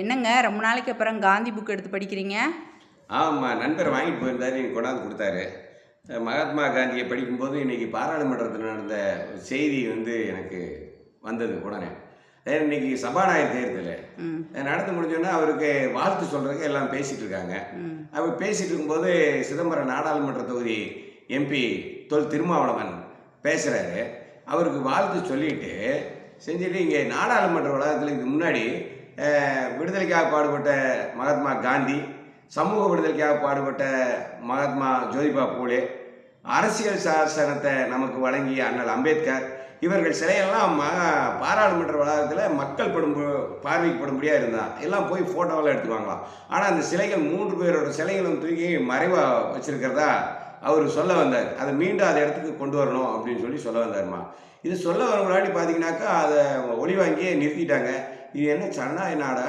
என்னங்க ரொம்ப நாளைக்கு அப்புறம் காந்தி புக் எடுத்து படிக்கிறீங்க? ஆமாம் நண்பர் வாங்கிட்டு போயிருந்தாரு எனக்கு கொண்டாந்து கொடுத்தாரு. மகாத்மா காந்தியை படிக்கும்போது இன்னைக்கு பாராளுமன்றத்தில் நடந்த ஒரு செய்தி வந்து எனக்கு வந்தது உடனே. இன்னைக்கு சபாநாயகர் தேர்தல். நடந்து முடிஞ்சோடனே அவருக்கு வாழ்த்து சொல்கிறதுக்கு எல்லாம் பேசிகிட்டு இருக்காங்க. அவர் பேசிகிட்டு இருக்கும்போது சிதம்பரம் நாடாளுமன்ற தொகுதி எம்பி தொல் திருமாவளவன் பேசுகிறாரு அவருக்கு வாழ்த்து சொல்லிட்டு செஞ்சுட்டு இங்கே நாடாளுமன்ற வளாகத்தில் இதுக்கு முன்னாடி விடுதலைக்காக பாடுபட்ட மகாத்மா காந்தி சமூக விடுதலைக்காக பாடுபட்ட மகாத்மா ஜோதிபா பூலே அரசியல் சாசனத்தை நமக்கு வழங்கிய அண்ணல் அம்பேத்கர் இவர்கள் சிலையெல்லாம் ம பாராளுமன்ற வளாகத்தில் மக்கள் படும் பார்வைக்கப்படும்படியாக இருந்தால் இருந்தான். எல்லாம் போய் ஃபோட்டோவெல்லாம் எடுத்துக்குவாங்களாம் ஆனால் அந்த சிலைகள் மூன்று பேரோட சிலைகளும் தூக்கி மறைவாக வச்சுருக்கிறதா அவர் சொல்ல வந்தார். அதை மீண்டும் அதை இடத்துக்கு கொண்டு வரணும் அப்படின்னு சொல்லி சொல்ல வந்தார்மா. இது சொல்ல வர முன்னாடி பார்த்தீங்கன்னாக்கா அதை ஒளி வாங்கியே நிறுத்திட்டாங்க. இது என்ன சன்னாய் நாடா?